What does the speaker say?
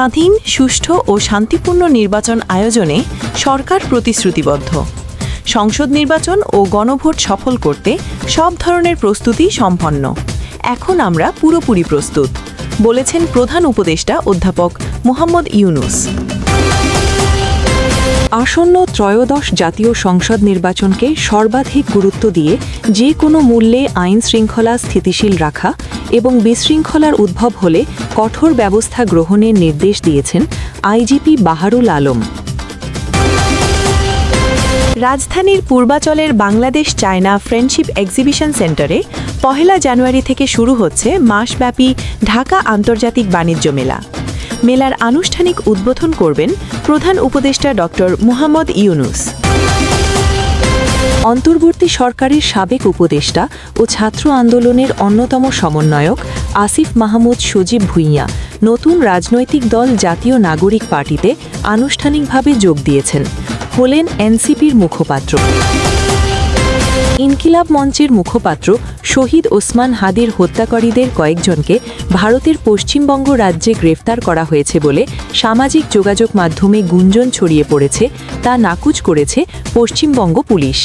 স্বাধীন, সুষ্ঠু ও শান্তিপূর্ণ নির্বাচন আয়োজনে সরকার প্রতিশ্রুতিবদ্ধ। সংসদ নির্বাচন ও গণভোট সফল করতে সব ধরনের প্রস্তুতি সম্পন্ন। এখন আমরা পুরোপুরি প্রস্তুত, বলেছেন প্রধান উপদেষ্টা অধ্যাপক মোহাম্মদ ইউনুস। আসন্ন ত্রয়োদশ জাতীয় সংসদ নির্বাচনকে সর্বাধিক গুরুত্ব দিয়ে যে কোনো মূল্যে আইন শৃঙ্খলা স্থিতিশীল রাখা এবং বিশৃঙ্খলার উদ্ভব হলে কঠোর ব্যবস্থা গ্রহণের নির্দেশ দিয়েছেন আইজিপি বাহারুল আলম। রাজধানীর পূর্বাচলের বাংলাদেশ চায়না ফ্রেন্ডশিপ এক্সিবিশন সেন্টারে পহেলা জানুয়ারি থেকে শুরু হচ্ছে মাসব্যাপী ঢাকা আন্তর্জাতিক বাণিজ্য মেলা। মেলার আনুষ্ঠানিক উদ্বোধন করবেন প্রধান উপদেষ্টা ডক্টর মুহাম্মদ ইউনুস। অন্তর্বর্তী সরকারের সাবেক উপদেষ্টা ও ছাত্র আন্দোলনের অন্যতম সমন্বয়ক আসিফ মাহমুদ সজীব ভুইয়া নতুন রাজনৈতিক দল জাতীয় নাগরিক পার্টিতে আনুষ্ঠানিকভাবে যোগ দিয়েছেন। হলেন এনসিপির মুখপাত্র। ইনকিলাব মঞ্চের মুখপাত্র শহীদ ওসমান হাদির হত্যাকারীদের কয়েকজনকে ভারতের পশ্চিমবঙ্গ রাজ্যে গ্রেফতার করা হয়েছে বলে সামাজিক যোগাযোগ মাধ্যমে গুঞ্জন ছড়িয়ে পড়েছে, তা নাকুচ করেছে পশ্চিমবঙ্গ পুলিশ।